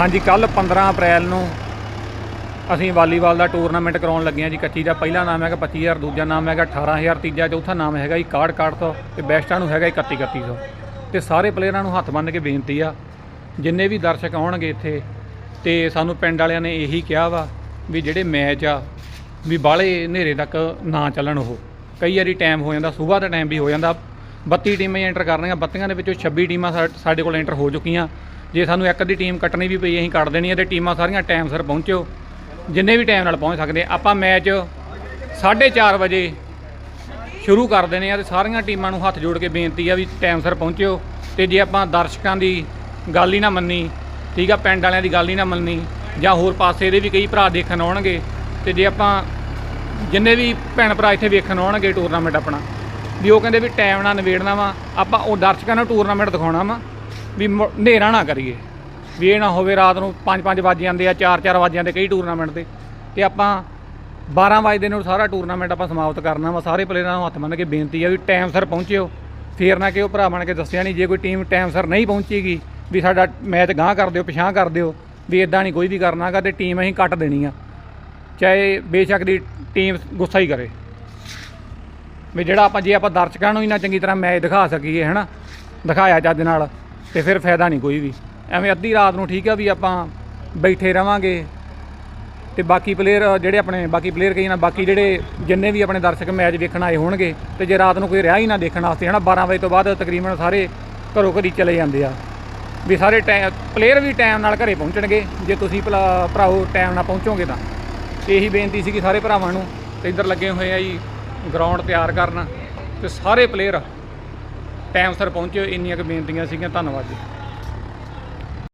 ਹਾਂਜੀ ਕੱਲ 15 ਅਪ੍ਰੈਲ ਨੂੰ ਅਸੀਂ ਵਾਲੀਬਾਲ ਦਾ ਟੂਰਨਾਮੈਂਟ ਕਰਾਉਣ ਲੱਗੇ ਹਾਂ ਜੀ ਕੱਚੀ ਦਾ। ਪਹਿਲਾ ਨਾਮ ਹੈਗਾ 25000 ਦੂਜਾ ਨਾਮ ਹੈਗਾ 18000 ਤੀਜਾ ਚੌਥਾ ਨਾਮ ਹੈਗਾ ਜੀ 61 ਤੇ ਬੈਸਟਾਂ ਨੂੰ ਹੈਗਾ 31 3100 ਤੇ ਸਾਰੇ ਪਲੇਅਰਾਂ ਨੂੰ ਹੱਥ ਬੰਨ੍ਹ ਕੇ ਬੇਨਤੀ ਆ, ਜਿੰਨੇ ਵੀ ਦਰਸ਼ਕ ਆਉਣਗੇ ਇੱਥੇ ਤੇ ਸਾਨੂੰ ਪਿੰਡ ਵਾਲਿਆਂ ਨੇ ਇਹੀ ਕਿਹਾ ਵਾ ਵੀ ਜਿਹੜੇ ਮੈਚ ਆ, ਵੀ ਬਾਹਲੇ ਹਨੇਰੇ ਤੱਕ ਨਾ ਚੱਲਣ ਉਹ। ਕਈ ਵਾਰੀ ਟਾਈਮ ਹੋ ਜਾਂਦਾ, ਸਵੇਰ ਦਾ ਟਾਈਮ ਵੀ ਹੋ ਜਾਂਦਾ। 32 ਟੀਮਾਂ ਐਂਟਰ ਕਰਨੀਆਂ 32 ਦੇ ਵਿੱਚੋਂ 26 ਟੀਮਾਂ ਸਾਡੇ ਕੋਲ ਐਂਟਰ ਹੋ ਚੁੱਕੀਆਂ। ਜੇ ਸਾਨੂੰ ਇੱਕ ਅੱਧੀ ਟੀਮ ਕੱਟਣੀ ਵੀ ਪਈ, ਅਸੀਂ ਕੱਟ ਦੇਣੀ ਹੈ ਤੇ ਟੀਮਾਂ ਸਾਰੀਆਂ ਟਾਈਮ ਸਿਰ ਪਹੁੰਚਿਓ ਜਿੰਨੇ ਵੀ ਟਾਈਮ ਨਾਲ ਪਹੁੰਚ ਸਕਦੇ ਆਪਾਂ ਮੈਚ 4:30 ਵਜੇ ਸ਼ੁਰੂ ਕਰ ਦੇਣੇ ਆ ਤੇ ਸਾਰੀਆਂ ਟੀਮਾਂ ਨੂੰ ਹੱਥ ਜੋੜ ਕੇ ਬੇਨਤੀ ਆ ਵੀ ਟਾਈਮ ਸਿਰ ਪਹੁੰਚਿਓ। ਤੇ ਜੇ ਆਪਾਂ ਦਰਸ਼ਕਾਂ ਦੀ ਗੱਲ ਹੀ ਨਾ ਮੰਨੀ, ਠੀਕ ਆ, ਪਿੰਡ ਵਾਲਿਆਂ ਦੀ ਗੱਲ ਹੀ ਨਾ ਮੰਨੀ, ਜਾਂ ਹੋਰ ਪਾਸੇ ਦੇ ਵੀ ਕਈ ਭਰਾ ਦੇਖਣ ਆਉਣਗੇ, ਤੇ ਜੇ ਆਪਾਂ ਜਿੰਨੇ ਵੀ ਭੈਣ ਭਰਾ ਇੱਥੇ ਵੇਖਣ ਆਉਣਗੇ ਟੂਰਨਾਮੈਂਟ ਆਪਣਾ, ਵੀ ਉਹ ਕਹਿੰਦੇ ਵੀ ਟਾਈਮ ਨਾਲ ਨਿਬੇੜਨਾ ਵਾ, ਆਪਾਂ ਉਹ ਦਰਸ਼ਕਾਂ ਨੂੰ ਟੂਰਨਾਮੈਂਟ ਦਿਖਾਉਣਾ ਵਾ। ਵੀ ਮੁ- ਹਨੇਰਾ ਨਾ ਕਰੀਏ। ਵੀ ਇਹ ਨਾ ਹੋਵੇ ਰਾਤ ਨੂੰ 5-5 ਵਜ ਜਾਂਦੇ ਆ 4-4 ਵਜ ਜਾਂਦੇ ਕਈ ਟੂਰਨਾਮੈਂਟ ਤੇ ਤੇ ਆਪਾਂ 12 ਵਜੇ ਨੂੰ ਸਾਰਾ ਟੂਰਨਾਮੈਂਟ ਆਪਾਂ ਸਮਾਪਤ ਕਰਨਾ ਵਾ। ਸਾਰੇ ਪਲੇਅਰਾਂ ਨੂੰ ਹੱਥ ਮੰਨ ਕੇ ਬੇਨਤੀ ਆ ਵੀ ਟਾਈਮ ਸਿਰ ਪਹੁੰਚਿਓ। ਫੇਰ ਨਾ ਕਿ ਉਹ ਭਰਾ ਬਣ ਕੇ ਦੱਸਿਆ ਨਹੀਂ ਜੇ ਕੋਈ ਟੀਮ ਟਾਈਮ ਸਿਰ ਨਹੀਂ ਪਹੁੰਚੇਗੀ, ਵੀ ਸਾਡਾ ਮੈਚ ਗਾਂਹ ਕਰ ਦਿਓ ਪਿਛਾਂ ਕਰ ਦਿਓ, ਵੀ ਇਦਾਂ ਨਹੀਂ ਕੋਈ ਵੀ ਕਰਨਾਗਾ ਤੇ ਟੀਮ ਅਸੀਂ ਕੱਟ ਦੇਣੀ ਆ। ਚਾਹੇ ਬੇਸ਼ੱਕ ਦੀ ਟੀਮ ਗੁੱਸਾ ਹੀ ਕਰੇ। ਵੀ ਜਿਹੜਾ ਆਪਾਂ ਜੇ ਆਪਾਂ ਦਰਸ਼ਕਾਂ ਨੂੰ ਹੀ ਨਾ ਚੰਗੀ ਤਰ੍ਹਾਂ ਮੈਚ ਦਿਖਾ ਸਕੀਏ, ਹਨਾ? ਦਿਖਾਇਆ ਚੱਜ ਨਾਲ। ਤੇ ਫਿਰ ਫਾਇਦਾ ਨਹੀਂ ਕੋਈ ਵੀ। ਐਵੇਂ ਅੱਧੀ ਰਾਤ ਨੂੰ ਠੀਕ ਆ ਵੀ ਆਪਾਂ ਬੈਠੇ ਰਵਾਂਗੇ ਤੇ ਬਾਕੀ ਪਲੇਅਰ ਜਿਹੜੇ ਆਪਣੇ, ਬਾਕੀ ਪਲੇਅਰ ਕਈ ਨਾ ਬਾਕੀ ਜਿਹੜੇ ਜਿੰਨੇ ਵੀ ਆਪਣੇ ਦਰਸ਼ਕ ਮੈਚ ਵੇਖਣ ਆਏ ਹੋਣਗੇ ਤੇ ਜੇ ਰਾਤ ਨੂੰ ਕੋਈ ਰਿਹਾ ਹੀ ਨਾ ਦੇਖਣ ਵਾਸਤੇ, ਹਨਾ 12 ਵਜੇ ਤੋਂ ਬਾਅਦ ਤਕਰੀਬਨ ਸਾਰੇ ਘਰੋਂ ਘਰੀ ਚਲੇ ਜਾਂਦੇ ਆ। ਵੀ ਸਾਰੇ ਟਾਈਮ ਪਲੇਅਰ ਵੀ ਟਾਈਮ ਨਾਲ ਘਰੇ ਪਹੁੰਚਣਗੇ, ਜੇ ਤੁਸੀਂ ਭਲਾ, ਭਰਾਓ ਟਾਈਮ ਨਾਲ ਪਹੁੰਚੋਗੇ ਤਾਂ। ਇਹੀ ਬੇਨਤੀ ਸੀ ਕਿ ਸਾਰੇ ਭਰਾਵਾਂ ਨੂੰ, ਤੇ ਇੱਧਰ ਲੱਗੇ ਹੋਏ ਆ ਜੀ ਗਰਾਊਂਡ ਤਿਆਰ ਕਰਨ, ਤੇ ਸਾਰੇ ਪਲੇਅਰ ਟਾਈਮ ਸਿਰ ਪਹੁੰਚਿਓ ਇੰਨੀਆਂ ਕੁ ਬੇਨਤੀਆਂ ਸੀਗੀਆਂ ਧੰਨਵਾਦ ਜੀ।